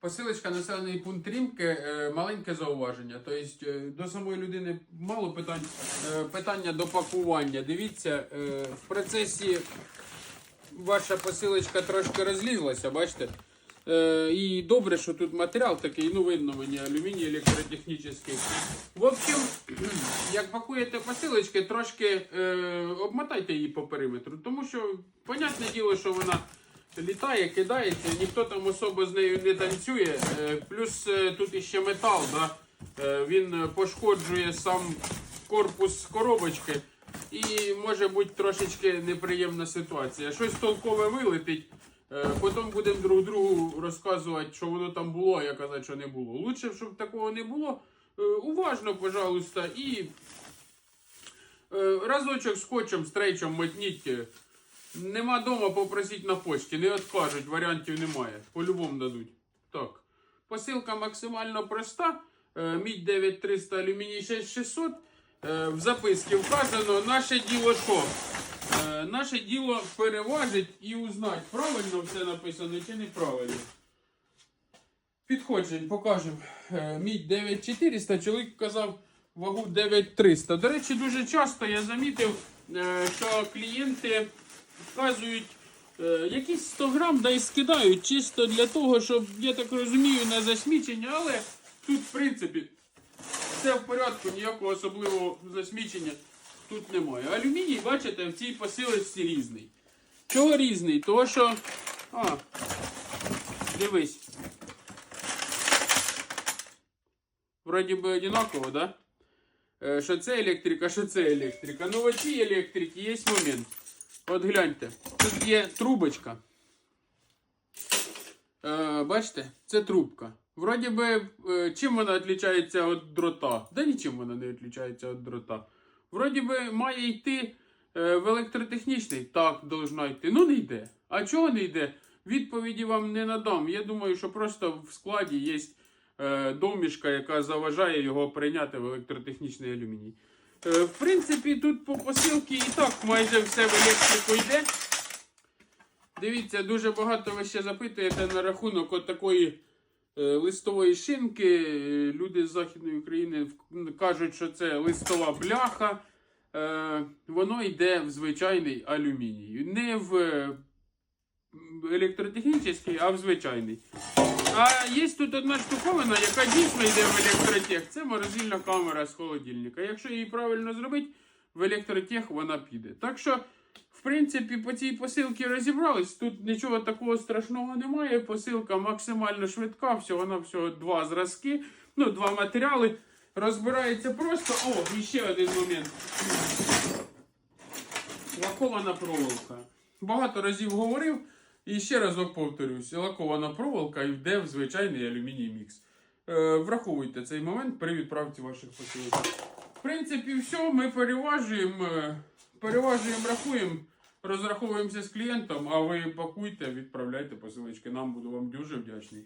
Посилочка населений пункт Рімки, е, маленьке зауваження. Тобто до самої людини мало питань. Е, Питання до пакування. Дивіться, в процесі ваша посилочка трошки розлізлася, бачите? І добре, що тут матеріал такий, ну видно мені, алюміній електротехнічний. В общем, як пакуєте посилочки, трошки обмотайте її по периметру, тому що, понятне діло, що вона літає, кидається, ніхто там особо з нею не танцює. Е, плюс е, тут іще метал, да? е, він пошкоджує сам корпус коробочки. І може бути трошечки неприємна ситуація. Щось толкове вилетить, потім будемо друг другу розказувати, що воно там було, а я казати, що не було. Лучше, щоб такого не було. Уважно, пожалуйста, і разочок скотчем, стрейчем мотніть. Нема дома, попросіть на почті. Не відкажуть, варіантів немає. По-любому дадуть. Так. Посилка максимально проста. Е, Мідь 9300, алюміній 6600. Е, В записці вказано, наше діло що? Е, Наше діло переважить і узнати, правильно все написано чи неправильно. Підходжень покажемо. Мідь 9400, чоловік казав вагу 9300. До речі, дуже часто я замітив, що клієнти вказують е, якісь 100 грам, да і скидають чисто для того, щоб, я так розумію, на засмічення, але тут, в принципі, все в порядку, ніякого особливого засмічення тут немає. Алюміній, бачите, в цій посилочці різний. Чого різний? Того що. А, дивись. Вроді би одинаково, да? Е, Що це електрика, що це електрика. Ну в цій електрики є момент. От гляньте, тут є трубочка. Е, бачите, це трубка. Вроді би, е, чим вона відрізняється від дрота? Да нічим вона не відрізняється від дрота. Вроді би, має йти е, в електротехнічний. Так, должна йти. Ну не йде. А чого не йде? Відповіді вам не надам. Я думаю, що просто в складі є е, домішка, яка заважає його прийняти в електротехнічний алюміній. Е, в принципі, тут по посилці і так майже все в електрику йде. Дивіться, дуже багато ви ще запитуєте на рахунок от такої е, листової шинки. Люди з Західної України кажуть, що це листова бляха. Е, воно йде в звичайний алюміній. Не в електротехнічний, а в звичайний. А є тут одна штуковина, яка дійсно йде в електротех. Це морозильна камера з холодильника. Якщо її правильно зробити, в електротех вона піде. Так що, в принципі, по цій посилці розібрались. Тут нічого такого страшного немає. Посилка максимально швидка, всього на всього два зразки, ну, два матеріали. Розбирається просто. О, і ще один момент. Лакована проволока. Багато разів говорив. І ще разок повторюсь, лакована проволока йде в звичайний алюміній мікс. Е, враховуйте цей момент при відправці ваших посилок. В принципі, все, ми переважуємо, е, переважуємо, рахуємо, розраховуємося з клієнтом, а ви пакуйте, відправляйте посилочки. Нам буду вам дуже вдячний.